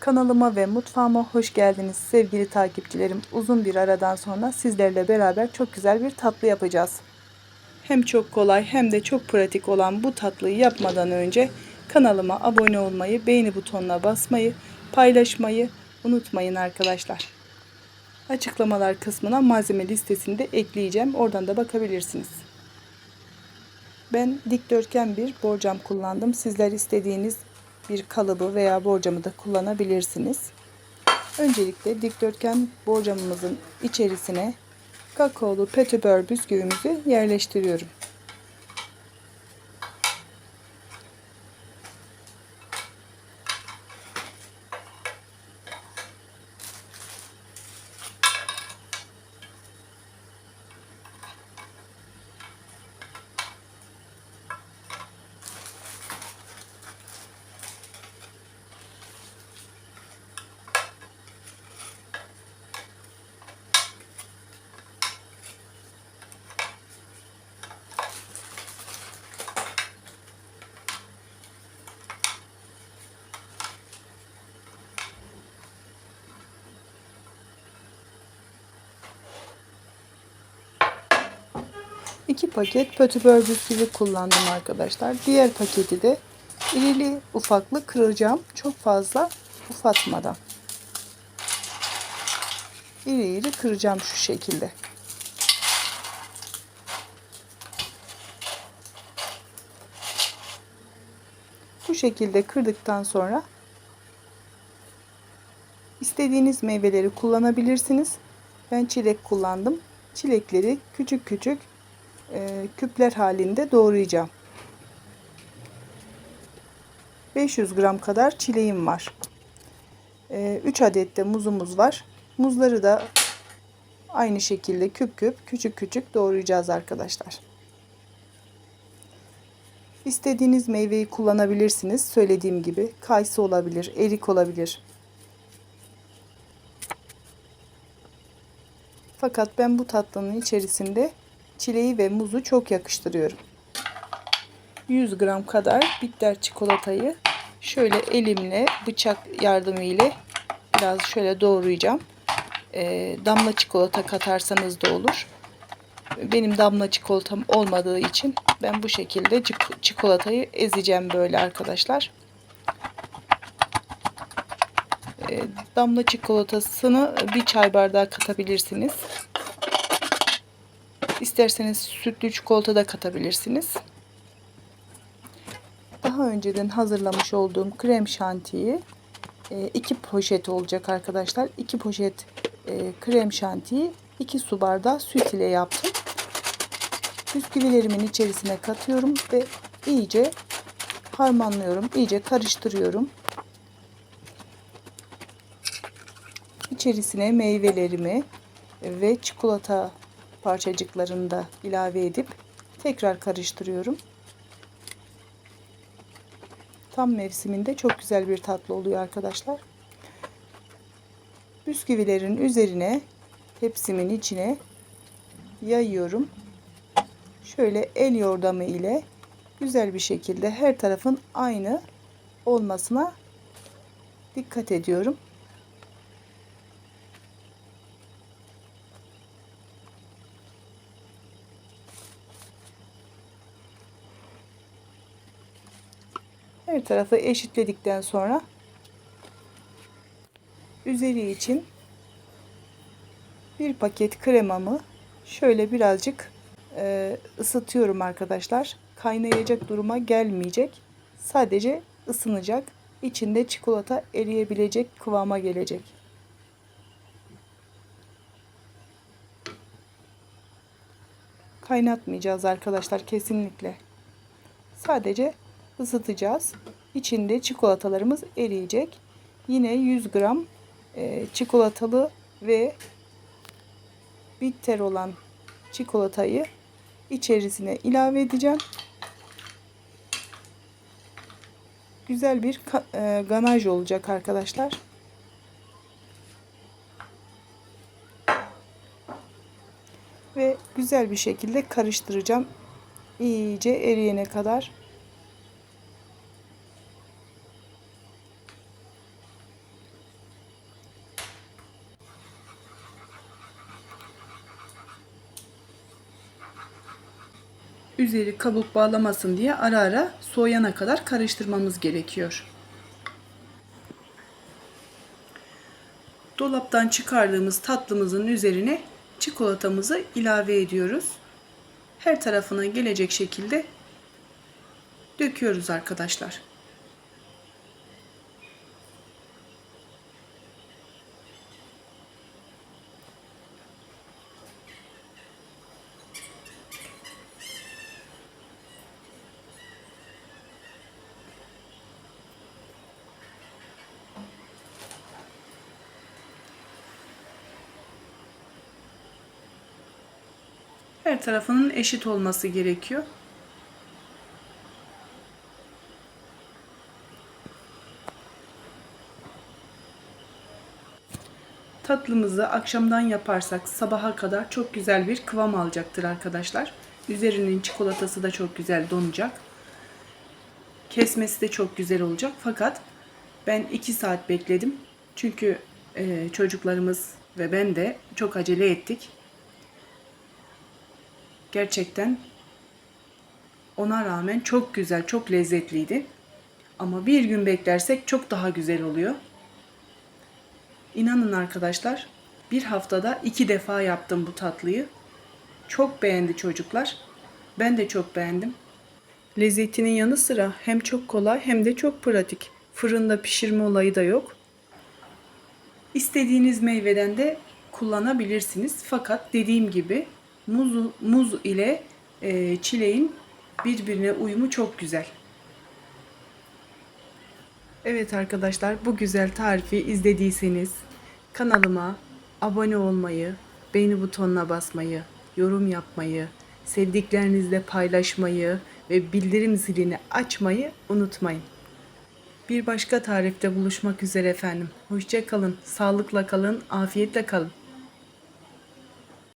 Kanalıma ve mutfağıma hoş geldiniz sevgili takipçilerim. Uzun bir aradan sonra sizlerle beraber çok güzel bir tatlı yapacağız. Hem çok kolay hem de çok pratik olan bu tatlıyı yapmadan önce kanalıma abone olmayı, beğeni butonuna basmayı, paylaşmayı unutmayın arkadaşlar. Açıklamalar kısmına malzeme listesini de ekleyeceğim. Oradan da bakabilirsiniz. Ben dikdörtgen bir borcam kullandım. Sizler istediğiniz bir kalıbı veya borcamı da kullanabilirsiniz. Öncelikle dikdörtgen borcamımızın içerisine kakaolu petibör bisküvimizi yerleştiriyorum. İki paket pötibör bisküvi kullandım arkadaşlar. Diğer paketi de irili ufaklı kıracağım. Çok fazla ufatmadan. İri iri kıracağım şu şekilde. Bu şekilde kırdıktan sonra istediğiniz meyveleri kullanabilirsiniz. Ben çilek kullandım. Çilekleri küçük küçük e, küpler halinde doğrayacağım. 500 gram kadar çileğim var. E, 3 adet de muzumuz var. Muzları da aynı şekilde küp küp küçük küçük doğrayacağız arkadaşlar. İstediğiniz meyveyi kullanabilirsiniz. Söylediğim gibi kayısı olabilir, erik olabilir. Fakat ben bu tatlının içerisinde çileği ve muzu çok yakıştırıyorum. 100 gram kadar bitter çikolatayı şöyle elimle bıçak yardımıyla biraz şöyle doğrayacağım. E, damla çikolata katarsanız da olur. Benim damla çikolatam olmadığı için ben bu şekilde çikolatayı ezeceğim böyle arkadaşlar. E, damla çikolatasını bir çay bardağı katabilirsiniz. İsterseniz sütlü çikolata da katabilirsiniz. Daha önceden hazırlamış olduğum krem şantiyi e, iki poşet olacak arkadaşlar. İki poşet e, krem şantiyi iki su bardağı süt ile yaptım. Bisküvilerimin içerisine katıyorum ve iyice harmanlıyorum. iyice karıştırıyorum. İçerisine meyvelerimi ve çikolata parçacıklarını da ilave edip tekrar karıştırıyorum. Tam mevsiminde çok güzel bir tatlı oluyor arkadaşlar. Bisküvilerin üzerine tepsimin içine yayıyorum. Şöyle el yordamı ile güzel bir şekilde her tarafın aynı olmasına dikkat ediyorum. Her tarafı eşitledikten sonra üzeri için bir paket kremamı şöyle birazcık e, ısıtıyorum arkadaşlar. Kaynayacak duruma gelmeyecek. Sadece ısınacak. İçinde çikolata eriyebilecek kıvama gelecek. Kaynatmayacağız arkadaşlar kesinlikle. Sadece ısıtacağız. İçinde çikolatalarımız eriyecek. Yine 100 gram e, çikolatalı ve bitter olan çikolatayı içerisine ilave edeceğim. Güzel bir e, ganaj olacak arkadaşlar. Ve güzel bir şekilde karıştıracağım. İyice eriyene kadar. Üzeri kabuk bağlamasın diye ara ara soğuyana kadar karıştırmamız gerekiyor. Dolaptan çıkardığımız tatlımızın üzerine çikolatamızı ilave ediyoruz. Her tarafına gelecek şekilde döküyoruz arkadaşlar. Her tarafının eşit olması gerekiyor. Tatlımızı akşamdan yaparsak sabaha kadar çok güzel bir kıvam alacaktır arkadaşlar. Üzerinin çikolatası da çok güzel donacak. Kesmesi de çok güzel olacak. Fakat ben 2 saat bekledim. Çünkü e, çocuklarımız ve ben de çok acele ettik. Gerçekten ona rağmen çok güzel, çok lezzetliydi. Ama bir gün beklersek çok daha güzel oluyor. İnanın arkadaşlar, bir haftada iki defa yaptım bu tatlıyı. Çok beğendi çocuklar. Ben de çok beğendim. Lezzetinin yanı sıra hem çok kolay hem de çok pratik. Fırında pişirme olayı da yok. İstediğiniz meyveden de kullanabilirsiniz. Fakat dediğim gibi muz, muz ile e, çileğin birbirine uyumu çok güzel. Evet arkadaşlar bu güzel tarifi izlediyseniz kanalıma abone olmayı, beğeni butonuna basmayı, yorum yapmayı, sevdiklerinizle paylaşmayı ve bildirim zilini açmayı unutmayın. Bir başka tarifte buluşmak üzere efendim. Hoşça kalın, sağlıkla kalın, afiyetle kalın.